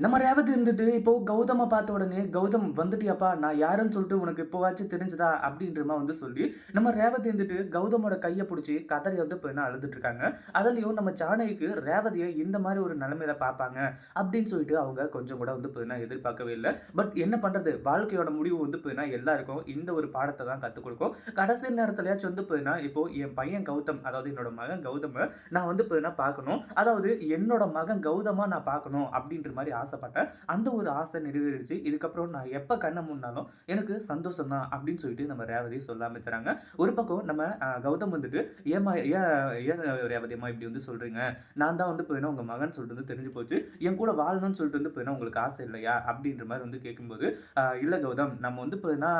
நம்ம ரேவதி இருந்துட்டு? இப்போ கௌதமை பார்த்த உடனே கௌதம் வந்துட்டியாப்பா? நான் யாருன்னு சொல்லிட்டு உனக்கு இப்போவாச்சும் தெரிஞ்சுதா? அப்படின்றமா வந்து சொல்லி நம்ம ரேவதி இருந்துட்டு கௌதமோட கையை பிடிச்சி கதறி வந்து இப்போ என்ன அழுதுட்டு இருக்காங்க? அதுலயும் நம்ம சாணைக்கு ரேவதியை இந்த மாதிரி ஒரு நிலைமையில பார்ப்பாங்க அப்படின்னு சொல்லிட்டு அவங்க கொஞ்சம் கூட வந்து இப்போ என்ன எதிர்பார்க்கவே இல்லை. பட் என்ன பண்றது? வாழ்க்கையோட முடிவு வந்து இப்போ என்ன எல்லாருக்கும் இந்த ஒரு பாடத்தை தான் கற்றுக் கொடுக்கும். கடைசி நேரத்துலயாச்சும் வந்து இப்போ என்ன இப்போ என் பையன் கௌதம் அதாவது என்னோட மகன் கௌதம நான் வந்து இப்போ என்ன பார்க்கணும்? அதாவது என்னோட மகன் கௌதமா நான் பார்க்கணும் அப்படின்ற மாதிரி ஆசைப்பட்டேன். அந்த ஒரு ஆசை நிறைவேறிடுச்சு. இதுக்கப்புறம் நான் எப்போ கண்ணை முன்னாலும் எனக்கு சந்தோஷம் தான் அப்படின்னு சொல்லிட்டு நம்ம ரேவதி சொல்ல ஆரம்பிச்சுறாங்க. ஒரு பக்கம் நம்ம கௌதம் வந்துட்டு ஏமா ஏன் ஏன் ரேவதி அம்மா இப்படி வந்து சொல்கிறீங்க நான் தான் வந்து போயினா உங்கள் மகன் சொல்லிட்டு வந்து தெரிஞ்சு போச்சு. என் கூட வாழணும்னு சொல்லிட்டு வந்து போயினா உங்களுக்கு ஆசை இல்லையா? அப்படின்ற மாதிரி வந்து கேட்கும்போது இல்லை கௌதம் நம்ம வந்து போயினா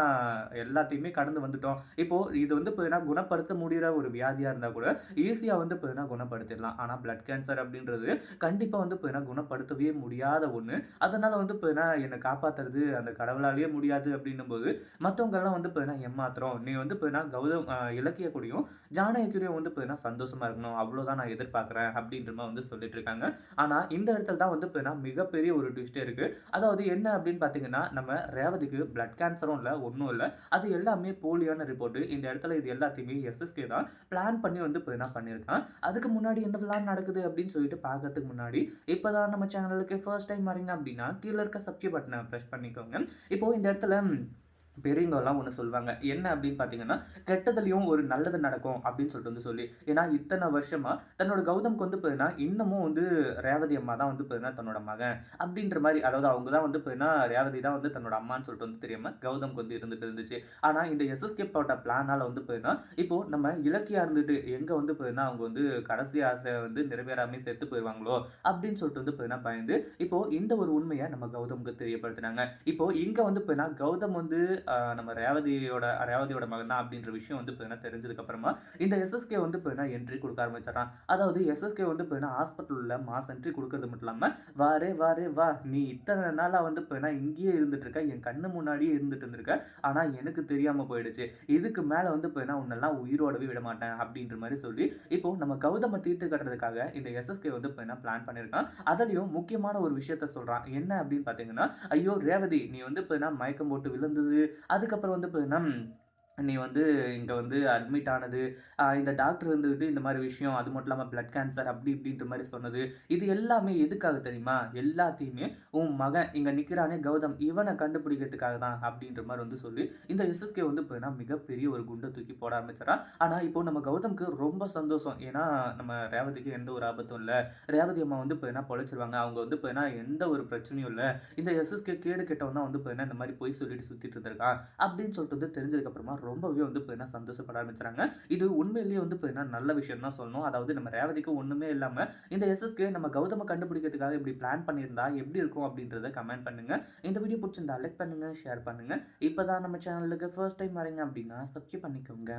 எல்லாத்தையுமே கடந்து வந்துட்டோம். இப்போது இது வந்து போயினா குணப்படுத்த முடிகிற ஒரு வியாதியாக இருந்தால் கூட ஈஸியாக வந்து போயினா குணப்படுத்திடலாம். ஆனால் பிளட் கேன்சர் அப்படின்றது கண்டிப்பாக வந்து போயினா குணப்படுத்தவே முடியாத ஒன்று அதனால் வந்து போயினா என்னை காப்பாத்துறது அந்த கடவுளாலேயே முடியாது அப்படின்னும் போது மற்றவங்கெல்லாம் வந்து இப்போ என்ன ஏமாத்துறோம் நீ வந்து போயினா கௌதம் இலக்கிய கூடயும் ஜானகி கூடயும் வந்து என்ன சந்தோஷமாக இருக்கணும். அவ்வளோதான் நான் எதிர்பார்க்குறேன். அப்படின்ற மாதிரி வந்து சொல்லிட்டு இருக்காங்க. ஆனால் இந்த இடத்துல தான் வந்து போயினா மிகப்பெரிய ஒரு ட்விஸ்டே இருக்குது அதாவது என்ன அப்படின்னு பார்த்தீங்கன்னா நம்ம ரேவதிக்கு பிளட் கேன்சரும் இல்லை ஒன்றும் இல்லை. அது எல்லாமே போலியான ரிப்போர்ட்டு இந்த இடத்துல இது எல்லாத்தையுமே எஸ்எஸ்கே தான் பிளான் பண்ணி வந்து இப்போ என்ன பண்ணியிருக்கான். அதுக்கு முன்னாடி என்ன பிளான் நடக்குது அப்படின்னு சொல்லிட்டு பார்க்கறதுக்கு முன்னாடி இப்போ தான் நம்ம சேனலுக்கு ஃபர்ஸ்ட் டைம் மாறிங்க அப்படின்னா கீழே இருக்க சப்ஸ்கிரைப் பட்டனை ப்ரெஸ் பண்ணிக்கோங்க. இப்போ இந்த இடத்துல பெரியவங்கெல்லாம் ஒன்று சொல்லுவாங்க. என்ன அப்படின்னு பார்த்தீங்கன்னா கெட்டதுலையும் ஒரு நல்லது நடக்கும் அப்படின்னு சொல்லிட்டு வந்து சொல்லி ஏன்னா இத்தனை வருஷமாக தன்னோட கௌதம்க்கு வந்து பார்த்தீங்கன்னா இன்னமும் வந்து ரேவதி அம்மா தான் வந்து பார்த்தீங்கன்னா தன்னோட மகன் அப்படின்ற மாதிரி அதாவது அவங்க தான் வந்து பார்த்தீங்கன்னா ரேவதி தான் வந்து தன்னோட அம்மான்னு சொல்லிட்டு வந்து தெரியாமல் கௌதம்க்கு வந்து இருந்துட்டு இருந்துச்சு. ஆனால் இந்த எஸ்எஸ்கே போட்ட பிளானால் வந்து பார்த்தீங்கன்னா இப்போது நம்ம இலக்கியாக இருந்துட்டு எங்கே வந்து பார்த்தீங்கன்னா அவங்க வந்து கடைசி ஆசை வந்து நிறைவேறாமே செத்து போயிடுவாங்களோ அப்படின்னு சொல்லிட்டு வந்து பார்த்தீங்கன்னா பயந்து இப்போது இந்த ஒரு உண்மையை நம்ம கௌதமுக்கு தெரியப்படுத்தினாங்க. இப்போது இங்கே வந்து போயின்னா கௌதம் வந்து நம்ம ரேவதியோட ரேவதியோட மகன் தான் அப்படின்ற விஷயம் வந்து பார்த்தீங்கன்னா தெரிஞ்சதுக்கப்புறமா இந்த எஸ்எஸ்கே வந்து பார்த்தீங்கன்னா என்ட்ரி கொடுக்க ஆரம்பிச்சிடறான். அதாவது எஸ்எஸ்கே வந்து பார்த்தீங்கன்னா ஹாஸ்பிட்டலில் மாஸ் என்ட்ரி கொடுக்கறது மட்டும் இல்லாமல் வாரே வாரே வா நீ இத்தனை நாளாக வந்து பார்த்தீங்கன்னா இங்கேயே இருந்துட்டுருக்க என் கண்ணு முன்னாடியே இருந்துட்டு இருந்திருக்க ஆனால் எனக்கு தெரியாமல் போயிடுச்சு. இதுக்கு மேலே வந்து பார்த்தீங்கன்னா உன்னெல்லாம் உயிரோடவே விட மாட்டேன் அப்படின்ற மாதிரி சொல்லி இப்போ நம்ம கௌதம தீர்த்து கட்டுறதுக்காக இந்த எஸ்எஸ்கே வந்து போயின்னா பிளான் பண்ணியிருக்கான். அதுலேயும் முக்கியமான ஒரு விஷயத்த சொல்கிறான் என்ன அப்படின்னு பார்த்தீங்கன்னா ஐயோ ரேவதி நீ வந்து போயின்னா மயக்கம் போட்டு விழுந்தது அதுக்கப்புறம் வந்து பார்த்தீங்கன்னா நீ வந்து இங்கே வந்து அட்மிட் ஆனது இந்த டாக்டர் வந்துக்கிட்டு இந்த மாதிரி விஷயம் அது மட்டும் இல்லாமல் பிளட் கேன்சர் அப்படி இப்படின்ற மாதிரி சொன்னது. இது எல்லாமே எதுக்காக தெரியுமா? எல்லாத்தையுமே உன் மகன் இங்கே நிற்கிறானே கௌதம் இவனை கண்டுபிடிக்கிறதுக்காக தான் அப்படின்ற மாதிரி வந்து சொல்லி இந்த எஸ்எஸ்கே வந்து போயினா மிகப்பெரிய ஒரு குண்டை தூக்கி போட ஆரம்பிச்சிடறான் ஆனால் இப்போ நம்ம கௌதம்க்கு ரொம்ப சந்தோஷம். ஏன்னா நம்ம ரேவதிக்கு எந்த ஒரு ஆபத்தும் இல்லை. ரேவதி அம்மா வந்து போயினா பொழைச்சிருவாங்க? அவங்க வந்து போயினா எந்த ஒரு பிரச்சனையும் இல்லை. இந்த எஸ்எஸ்கே கேடு கெட்டவன் தான் வந்து பார்த்தீங்கன்னா இந்த மாதிரி போய் சொல்லிட்டு சுற்றிட்டு இருந்திருக்கான் அப்படின்னு சொல்லிட்டு வந்து தெரிஞ்சதுக்கப்புறமா ரொம்பவே வந்து இப்போ என்ன சந்தோஷப்பட ஆரம்பிச்சுறாங்க. இது உண்மையிலேயே வந்து இப்போ என்ன நல்ல விஷயம் தான் சொல்லணும். அதாவது நம்ம ரேவதிக்கு ஒன்றுமே இல்லாமல் இந்த எஸ்எஸ்கே நம்ம கௌதம கண்டுபிடிக்கிறதுக்காக இப்படி பிளான் பண்ணியிருந்தா எப்படி இருக்கும் அப்படின்றத கமெண்ட் பண்ணுங்க. இந்த வீடியோ பிடிச்சிருந்தா லைக் பண்ணுங்க ஷேர் பண்ணுங்க. இப்பதான் நம்ம சேனலுக்கு ஃபர்ஸ்ட் டைம் வரீங்க அப்படின்னா சப்ஸ்கிரைப் பண்ணிக்கோங்க.